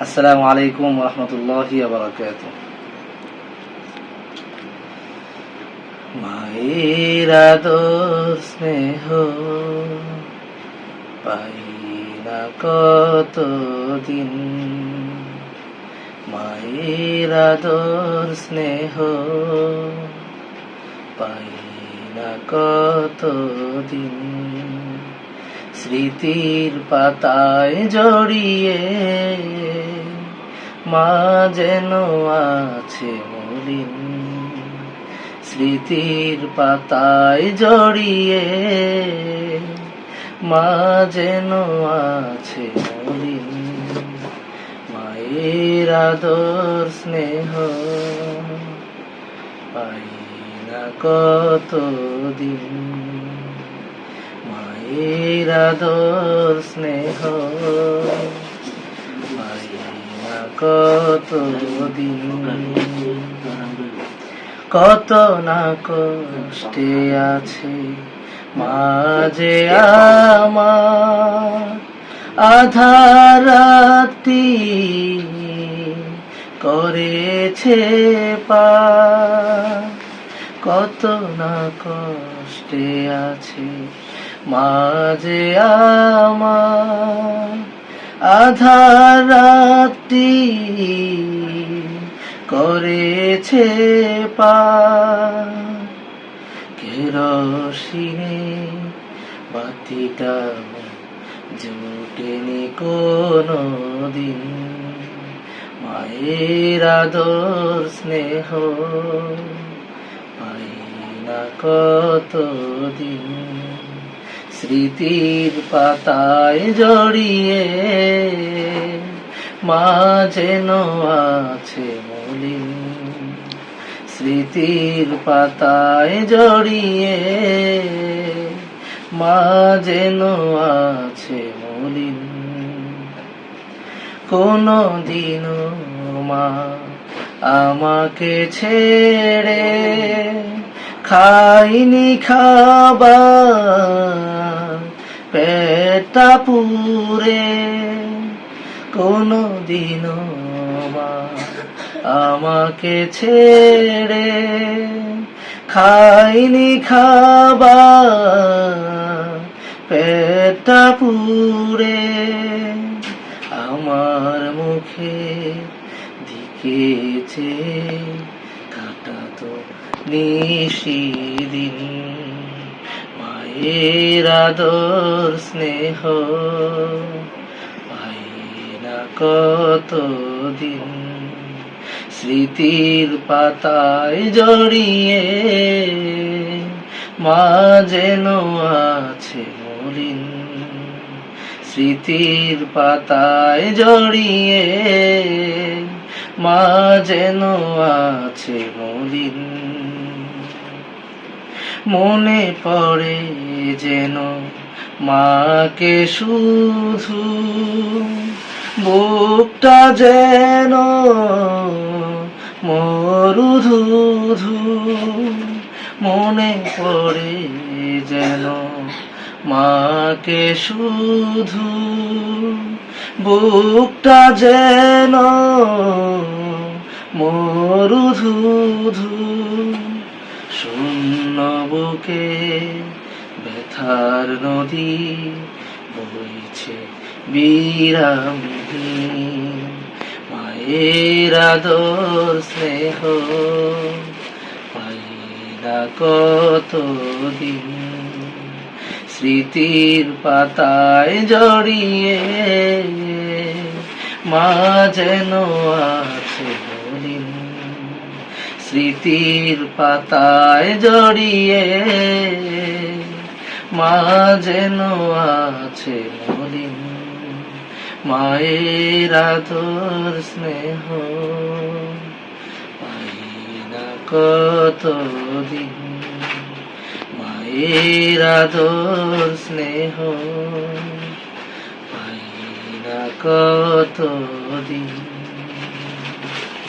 আসসালামু আলাইকুম রহমতুল্লাহি মায়ের আদর, স্নেহ পাই না কতদিন। মায়ের আদর, স্নেহ পাই না কতদিন। স্মৃতির পাতায় জড়িয়ে মা যেন আছে মলিন। স্মৃতির পাতায় জড়িয়ে মা যেন আছে মলিন। মায়ের আদর, স্নেহ পাই না কতদিন। মায়ের আদর, স্নেহ না কতদিন? কত না কষ্টে আছে মাঝে আমার আধারাতি করেছে পা। কত না কষ্টে আছে মাঝে আমার আধারাতি করেছে পা। বাতিটা জুটেনি কোনো দিন মায়ের আদর স্নেহ পাই না কতদিন। স্মৃতির পাতায় জড়িয়ে মা যেন আছে মলিন। স্মৃতির পাতায় জড়িয়ে মা যেন আছে মলিন। কোনো দিনও মা আমাকে ছেড়ে খাইনি খাবার। পেটা পুরে কোনো দিনও মা আমাকে ছেড়ে খাইনি খাবার। পেটা পুরে আমার মুখে দিকেছে কাটা তো নিশিদিন। মায়ের আদর, স্নেহ। পাই না কতদিন স্মৃতির পাতায় জড়িয়ে, মা যেন আছে মলিন। স্মৃতির পাতায় জড়িয়ে, মা যেন আছে মলিন। মনে পড়ে যেন মাকে শুধু। বুকটা যেন মরুধুধু। মনে পড়ে যেন মাকে শুধু। বুকটা যেন মরুধুধু। শূন্য বুকে ব্যথার নদী বইছে বিরামহীন মায়ের আদর, স্নেহ পাই না কতদিন? স্মৃতির পাতায় জড়িয়ে মা যেন মলিন স্মৃতির পাতায় জড়িয়ে মা যেন আছে মলিন মায়ের আদর স্নেহ। না কতদিন মায়ের আদর স্নেহ? পাই না কতদিন